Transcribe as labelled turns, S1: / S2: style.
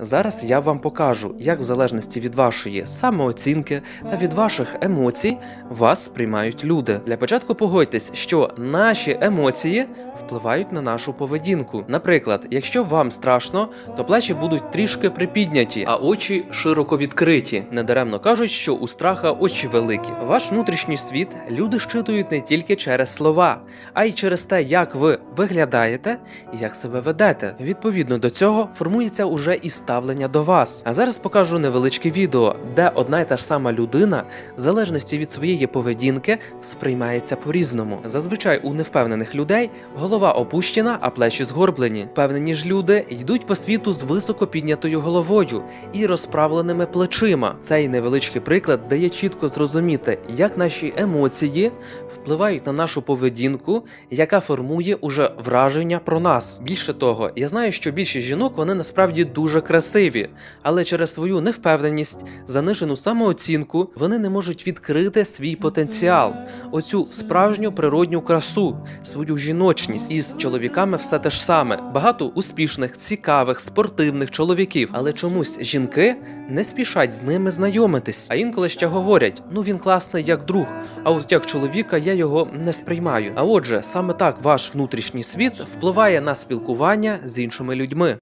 S1: Зараз я вам покажу, як в залежності від вашої самооцінки та від ваших емоцій вас сприймають люди. Для початку погодьтесь, що наші емоції впливають на нашу поведінку. Наприклад, якщо вам страшно, то плечі будуть трішки припідняті, а очі широко відкриті. Недаремно кажуть, що у страха очі великі. Ваш внутрішній світ люди щитують не тільки через слова, а й через те, як ви виглядаєте і як себе ведете. Відповідно до цього формується уже і ставлення до вас. А зараз покажу невеличке відео, де одна і та ж сама людина, в залежності від своєї поведінки, сприймається по-різному. Зазвичай у невпевнених людей голова опущена, а плечі згорблені. Впевнені ж люди йдуть по світу з високо піднятою головою і розправленими плечима. Цей невеличкий приклад дає чітко зрозуміти, як наші емоції впливають на нашу поведінку, яка формує уже враження про нас. Більше того, я знаю, що більшість жінок вони насправді дуже красиві, але через свою невпевненість, занижену самооцінку, вони не можуть відкрити свій потенціал, оцю справжню природню красу, свою жіночність. І з чоловіками все те ж саме. Багато успішних, цікавих, спортивних чоловіків, але чомусь жінки не спішать з ними знайомитись. А інколи ще говорять: ну він класний як друг, а от як чоловіка я його не сприймаю. А отже, саме так ваш внутрішній світ впливає на спілкування з іншими людьми.